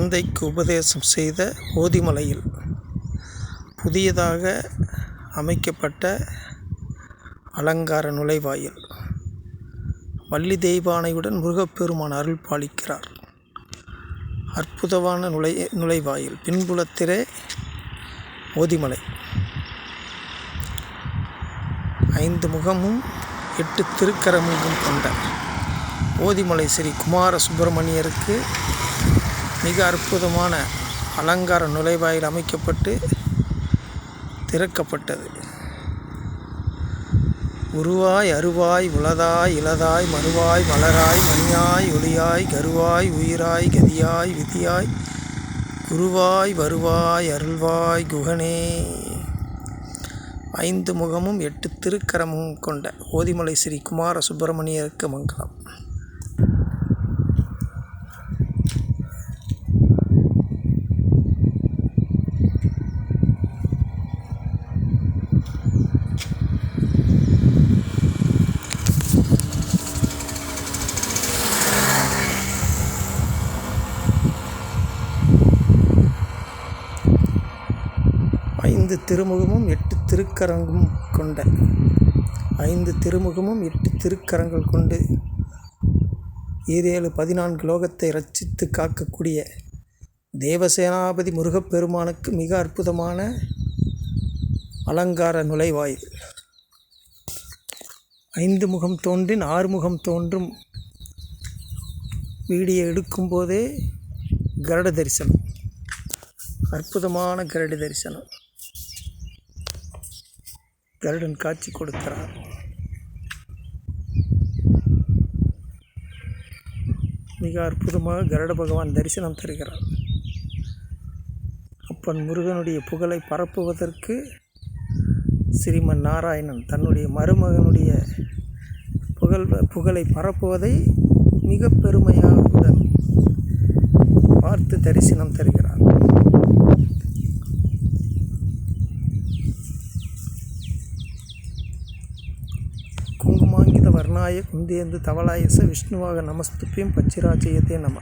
தந்தைக்கு உபதேசம் செய்த ஓதிமலையில் புதியதாக அமைக்கப்பட்ட அலங்கார நுழைவாயில். வள்ளி தெய்வானையுடன் முருகப்பெருமான் அருள் பாலிக்கிறார். அற்புதமான நுழை நுழைவாயில் பின்புலத்திலே ஓதிமலை. ஐந்து முகமும் எட்டு திருக்கரமும் கொண்ட ஓதிமலை ஸ்ரீ குமார சுப்பிரமணியருக்கு மிக அற்புதமான அலங்கார நுழைவாயில் அமைக்கப்பட்டு திறக்கப்பட்டது. உருவாய் அருவாய் உளதாய் இளதாய் மறுவாய் மலராய் மணியாய் ஒளியாய் கருவாய் உயிராய் கதியாய் விதியாய் குருவாய் வருவாய் அருள்வாய் குகனே. ஐந்து முகமும் எட்டு திருக்கரமும் கொண்ட ஓதிமலை ஸ்ரீ குமார சுப்பிரமணியருக்கு மங்கலம் ஐந்து திருமுகமும் எட்டு திருக்கரங்கும் கொண்ட ஐந்து திருமுகமும் எட்டு திருக்கரங்கள் கொண்டு ஈரேழு பதினான்கு லோகத்தை ரட்சித்து காக்கக்கூடிய தேவசேனாபதி முருகப்பெருமானுக்கு மிக அற்புதமான அலங்கார நுழைவாயில். ஐந்து முகம் தோன்றின் ஆறு முகம் தோன்றும் வீடியோ எடுக்கும்போதே கருட தரிசனம் அற்புதமான கருட தரிசனம். கருடன் காட்சி கொடுக்கிறார். மிக அற்புதமாக கருட பகவான் தரிசனம் தருகிறார். அப்பன் முருகனுடைய புகழை பரப்புவதற்கு ஸ்ரீமன் நாராயணன் தன்னுடைய மருமகனுடைய புகழ் புகழை பரப்புவதை மிக பெருமையாக பார்த்து தரிசனம் தருகிறார். குங்குமாங்கித குந்தேந்து தவளாயச விஷ்ணுவாக நமஸ்துப்பியும் பச்சிராஜயத்தே நம.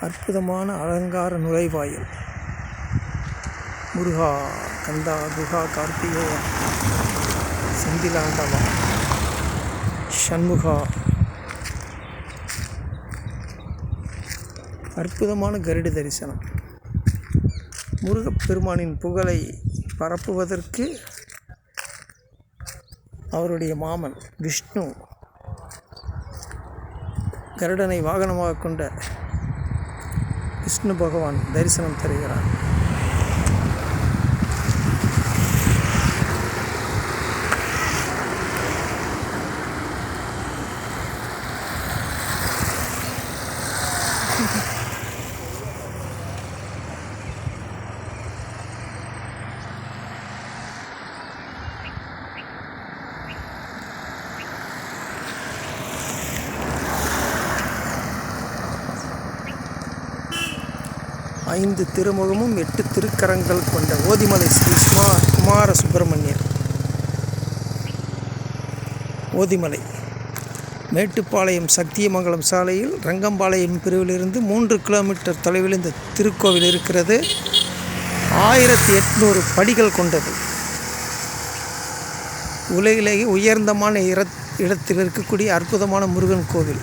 அற்புதமான அலங்கார நுழைவாயில். முருகா கந்தா குஹா கார்த்திகேய செந்திலாண்டவா சண்முகா. அற்புதமான கருட தரிசனம். முருகப்பெருமானின் புகழை பரப்புவதற்கு அவருடைய மாமன் விஷ்ணு. கருடனை வாகனமாக கொண்ட விஷ்ணு பகவான் தரிசனம் தருகிறார். ஐந்து திருமுகமும் எட்டு திருக்கரங்கள் கொண்ட ஓதிமலை ஸ்ரீ சுமா குமார சுப்பிரமணியர் ஓதிமலை. மேட்டுப்பாளையம் சத்தியமங்கலம் சாலையில் ரங்கம்பாளையம் பிரிவிலிருந்து மூன்று கிலோமீட்டர் தொலைவில் இந்த திருக்கோவில் இருக்கிறது. ஆயிரத்தி எட்நூறு படிகள் கொண்டது. உலகிலேயே உயர்ந்தமான இர இடத்தில் இருக்கக்கூடிய அற்புதமான முருகன் கோவில்.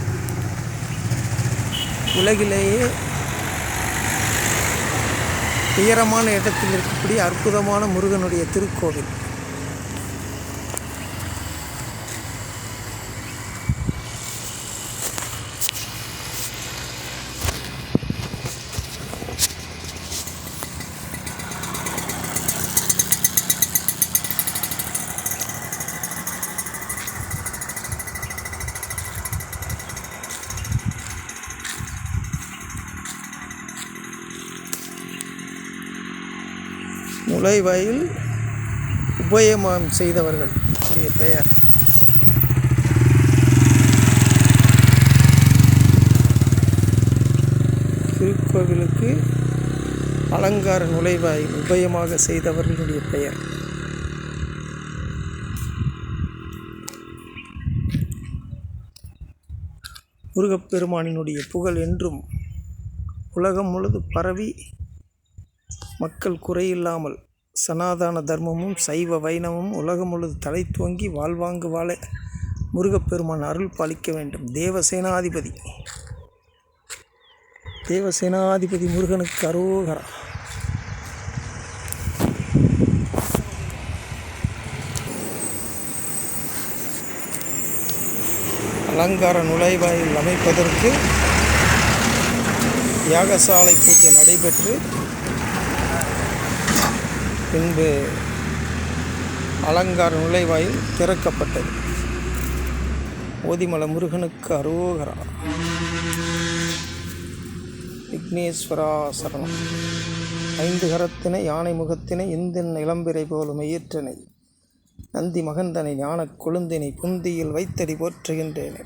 உலகிலேயே உயரமான இடத்தில் இருக்கக்கூடிய அற்புதமான முருகனுடைய திருக்கோவில். நுழைவாயில் உபயமம் செய்தவர்கள். உடைய பெயர் திருக்கோவிலுக்கு அலங்கார நுழைவாயில் உபயமாக செய்தவர்களுடைய பெயர். முருகப்பெருமானினுடைய புகழ் என்றும் உலகம் முழுது பரவி மக்கள் குறையில்லாமல் சனாதன தர்மமும் சைவ வைணவமும் உலகம் முழுது தலை துவங்கி வாழ்வாங்கு வாழ முருகப்பெருமான் அருள் பாலிக்க வேண்டும். தேவசேனாதிபதி. தேவசேனாதிபதி முருகனுக்கு அரோகரா. அலங்கார நுழைவாயில் அமைப்பதற்கு யாகசாலை பூஜை நடைபெற்று பின்பு அலங்கார நுழைவாயில் திறக்கப்பட்டது. ஓதிமலை முருகனுக்கு அரோகரா. விக்னேஸ்வரா சரணம். ஐந்து கரத்தினை யானை முகத்தினை இந்தின் இளம்பிரை போலும் ஏற்றனை. நந்தி மகந்தனை ஞானக் கொழுந்தினை புந்தியில் வைத்தடி போற்றுகின்றேனே.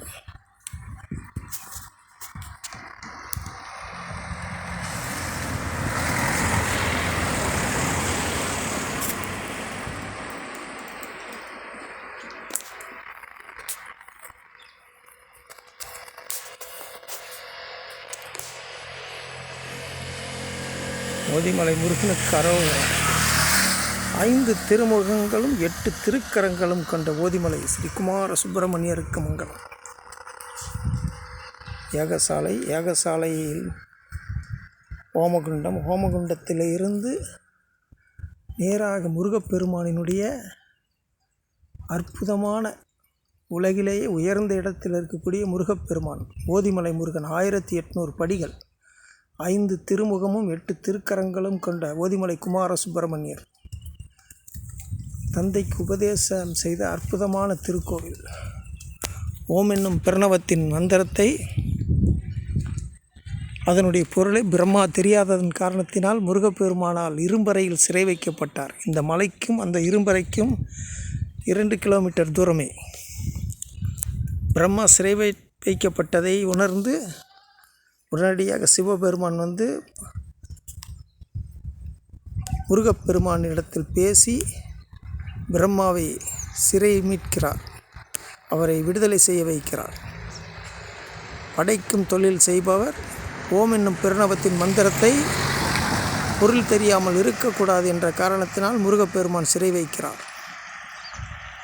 மோதிமலை முருகனுக்கு அரோகரா ஐந்து திருமுகங்களும் எட்டு திருக்கரங்களும் கொண்ட ஓதிமலை ஸ்ரீ குமார சுப்பிரமணியருக்கு மங்கலம் ஏகசாலை ஏகசாலையில் ஹோமகுண்டம் ஹோமகுண்டத்தில் இருந்து நேராக முருகப்பெருமானினுடைய அற்புதமான உலகிலேயே உயர்ந்த இடத்தில் இருக்கக்கூடிய முருகப்பெருமான் ஓதிமலை முருகன் ஆயிரத்தி எட்நூறு படிகள். ஐந்து திருமுகமும் எட்டு திருக்கரங்களும் கொண்ட ஓதிமலை குமார சுப்பிரமணியர் தந்தைக்கு உபதேசம் செய்த அற்புதமான திருக்கோவில். ஓம் என்னும் பிரணவத்தின் மந்திரத்தை அதனுடைய பொருளை பிரம்மா தெரியாததன் காரணத்தினால் முருகப்பெருமானால் இரும்பறையில் சிறை வைக்கப்பட்டார். இந்த மலைக்கும் அந்த இரும்பறைக்கும் இரண்டு கிலோமீட்டர் தூரமே. பிரம்மா சிறை வை வைக்கப்பட்டதை உணர்ந்து உடனடியாக சிவபெருமான் வந்து முருகப்பெருமானிடத்தில் பேசி பிரம்மாவை சிறை மீட்கிறார். அவரை விடுதலை செய்ய வைக்கிறார். படைக்கும் தொழில் செய்பவர் ஓம் என்னும் பிரணவத்தின் மந்திரத்தை பொருள் தெரியாமல் இருக்கக்கூடாது என்ற காரணத்தினால் முருகப்பெருமான் சிறை வைக்கிறார்.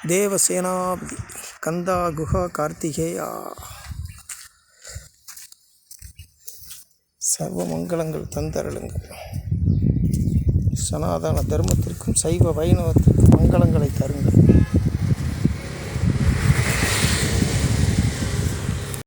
தேவசேனாபதி கந்தா குஹா கார்த்திகேயா. சர்வ மங்களங்கள் தந்தருளுங்கள். சனாதன தர்மத்திற்கும் சைவ வைணவத்திற்கும் மங்களங்களை தருங்கள்.